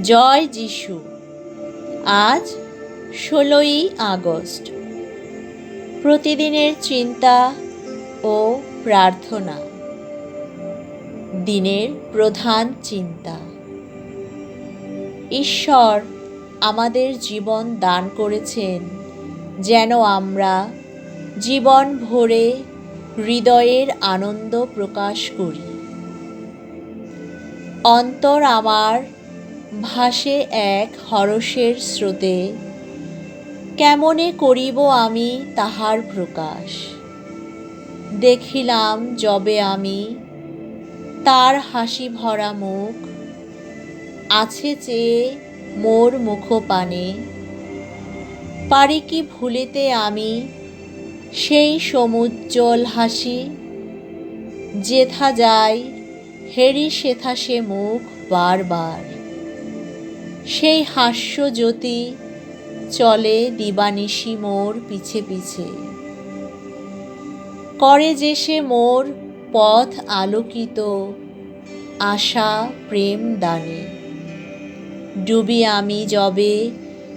জয় যিশু। আজ ষোলোই আগস্ট। প্রতিদিনের চিন্তা ও প্রার্থনা। দিনের প্রধান চিন্তা। ঈশ্বর আমাদের জীবন দান করেছেন যেন আমরা জীবন ভরে হৃদয়ের আনন্দ প্রকাশ করি। অন্তর আমার ভাসে এক হরষের স্রোতে, কেমনে করিব আমি তাহার প্রকাশ? দেখিলাম যবে আমি তার হাসি ভরা মুখ, আছে চেয়ে মোর মুখপানে। পারি কি ভুলিতে আমি সেই সমুজ্জ্বল হাসি? যেথা যায় হেরি সেথা সে মুখ বারবার। সেই হাস্য জ্যোতি চলে দিবানিশি মোর পিছে পিছে। করে যে সে মোর পথ আলোকিত, আশা প্রেম দানে। ডুবি আমি যবে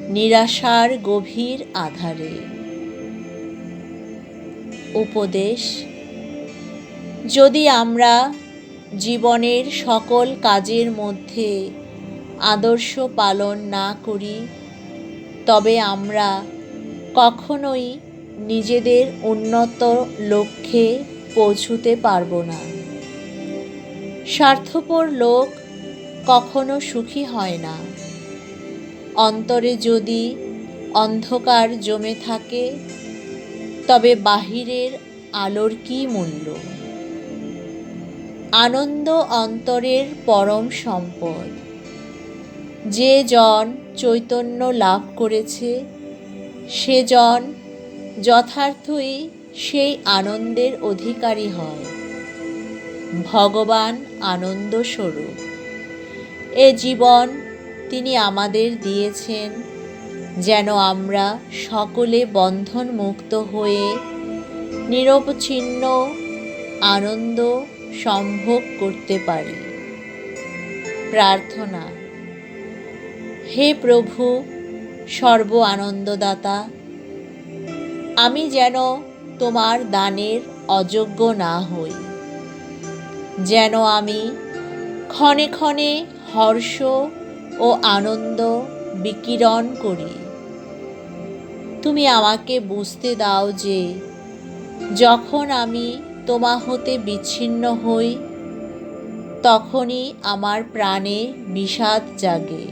নিরাশার গভীর আধারে। উপদেশ, যদি আমরা জীবনের সকল কাজের মধ্যে আদর্শ পালন না করি, তবে আমরা কখনোই নিজেদের উন্নত লক্ষ্যে পৌঁছতে পারব না। স্বার্থপর লোক কখনো সুখী হয় না। অন্তরে যদি অন্ধকার জমে থাকে, তবে বাহিরের আলোর কী মূল্য? আনন্দ অন্তরের পরম সম্পদ। যে জন চৈতন্য লাভ করেছে, সে জন যথার্থই সেই আনন্দের অধিকারী হয়। ভগবান আনন্দ স্বরূপ। এ জীবন তিনি আমাদের দিয়েছেন যেন আমরা সকলে বন্ধন মুক্ত হয়ে নিরবচ্ছিন্ন আনন্দ সম্ভোগ করতে পারি। প্রার্থনা। হে প্রভু সর্ব আনন্দদাতা আমি যেন তোমার দানের অযোগ্য না হই, যেন আমি ক্ষণে ক্ষণে হর্ষ ও আনন্দ বিকিরণ করি। তুমি আমাকে বুঝতে দাও যে যখন আমি তোমা হতে বিচ্ছিন্ন হই, তখনই আমার প্রাণে বিষাদ জাগে।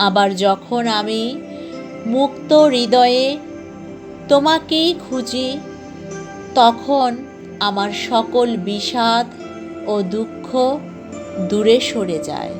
আবার যখন আমি মুক্ত হৃদয়ে তোমাকেই খুঁজি, তখন আমার সকল বিষাদ ও দুঃখ দূরে সরে যায়।